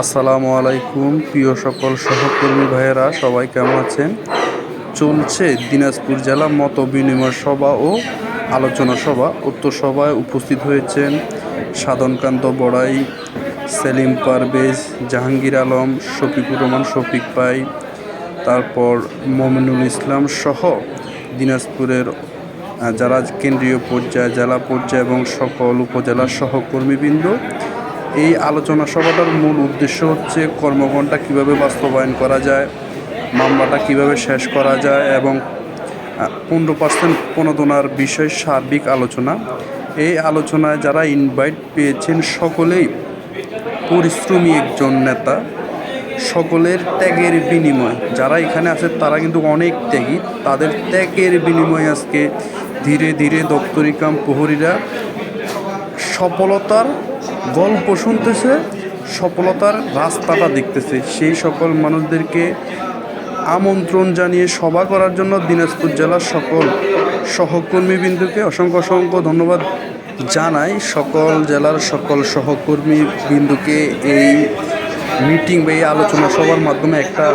আসসালামু আলাইকুম, প্রিয় সকল সহকর্মী ভাইয়েরা, সবাই কেমন আছেন? চলছে দিনাজপুর জেলা মত বিনিময় সভা ও আলোচনা সভা। উক্ত সভায় উপস্থিত হয়েছেন সাধনকান্ত বড়াই, সেলিম পারভেজ, জাহাঙ্গীর আলম, শফিকুর রহমান, শফিক পাই তারপর মমিনুল ইসলাম সহ দিনাজপুরের যারা কেন্দ্রীয় পর্যায়ে, জেলা পর্যায়ে এবং সকল উপজেলার সহকর্মীবৃন্দ এই আলোচনা সভাটার মূল উদ্দেশ্য হচ্ছে কর্মঘণ্টা কীভাবে বাস্তবায়ন করা যায়, মামলাটা কীভাবে শেষ করা যায় এবং পনেরো পার্সেন্ট প্রণোদনার বিষয়ে সার্বিক আলোচনা। এই আলোচনায় যারা ইনভাইট পেয়েছেন সকলেই পরিশ্রমী একজন নেতা, সকলের ত্যাগের বিনিময়। যারা এখানে আছে তারা কিন্তু অনেক ত্যাগী। তাদের ত্যাগের বিনিময়ে আজকে ধীরে ধীরে দপ্তরি কাম প্রহরীরা সফলতার গল্প শুনতেছে, সফলতার রাস্তাটা দেখতেছে। সেই সকল মানুষদেরকে আমন্ত্রণ জানিয়ে সভা করার জন্য দিনাজপুর জেলার সকল সহকর্মীবৃন্দকে অসংখ্য অসংখ্য ধন্যবাদ জানাই। সকল জেলার সকল সহকর্মী বিন্দুকে এই মিটিং বা এই আলোচনা সভার মাধ্যমে একটা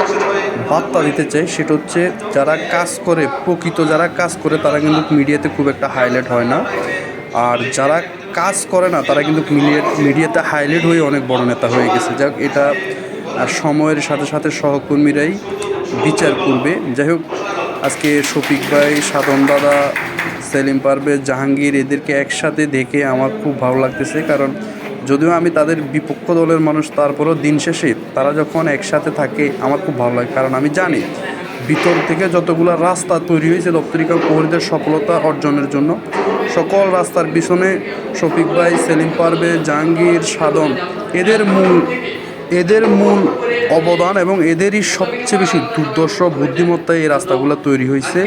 বার্তা দিতে চাই। সেটা হচ্ছে, যারা কাজ করে, প্রকৃত যারা কাজ করে, তারা কিন্তু মিডিয়াতে খুব একটা হাইলাইট হয় না। আর যারা কাজ করে না, তারা কিন্তু মিডিয়া মিডিয়াতে হাইলাইট হয়ে অনেক বড় নেতা হয়ে গেছে। যাক, এটা সময়ের সাথে সাথে সহকর্মীরাই বিচার করবে। যাই হোক, আজকে শফিক ভাই, সাধন দাদা, সেলিম পারভেজ, জাহাঙ্গীর, এদেরকে একসাথে দেখে আমার খুব ভালো লাগতেছে। কারণ যদিও আমি তাদের বিপক্ষ দলের মানুষ, তারপরও দিন শেষে তারা যখন একসাথে থাকে, আমার খুব ভালো লাগে। কারণ আমি জানি ভিতর থেকে যতগুলো রাস্তা তৈরি হয়েছে দপ্তরিকা প্রহরীদের সফলতা অর্জনের জন্য, সকল রাস্তার পিছনে শফিক ভাই, সেলিম পারবে, জাহাঙ্গীর, সাধন। এদের মূল এদের মূল অবদান এবং এদেরই সবচেয়ে বেশি দুর্দর্শ বুদ্ধিমত্তায় এই রাস্তাগুলো তৈরি হয়েছে।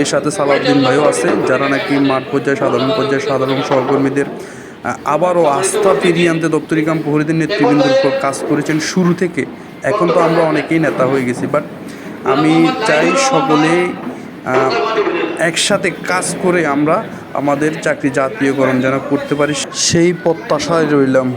এর সাথে সালাউদ্দিন ভাইও আছে, যারা নাকি মাঠ পর্যায়ে, সাধারণ পর্যায়ে, সাধারণ সহকর্মীদের আবারও আস্থা ফিরিয়ে আনতে দপ্তরি কাম প্রহরীদের নেতৃবৃন্দের উপর কাজ করেছেন। শুরু থেকে, এখন তো আমরা অনেকেই নেতা হয়ে গেছি বাট আমি চাই সকলে একসাথে কাজ করে আমরা আমাদের চাকরি জাতীয়করণ যেন করতে পারি। সেই প্রত্যাশায় রইলাম।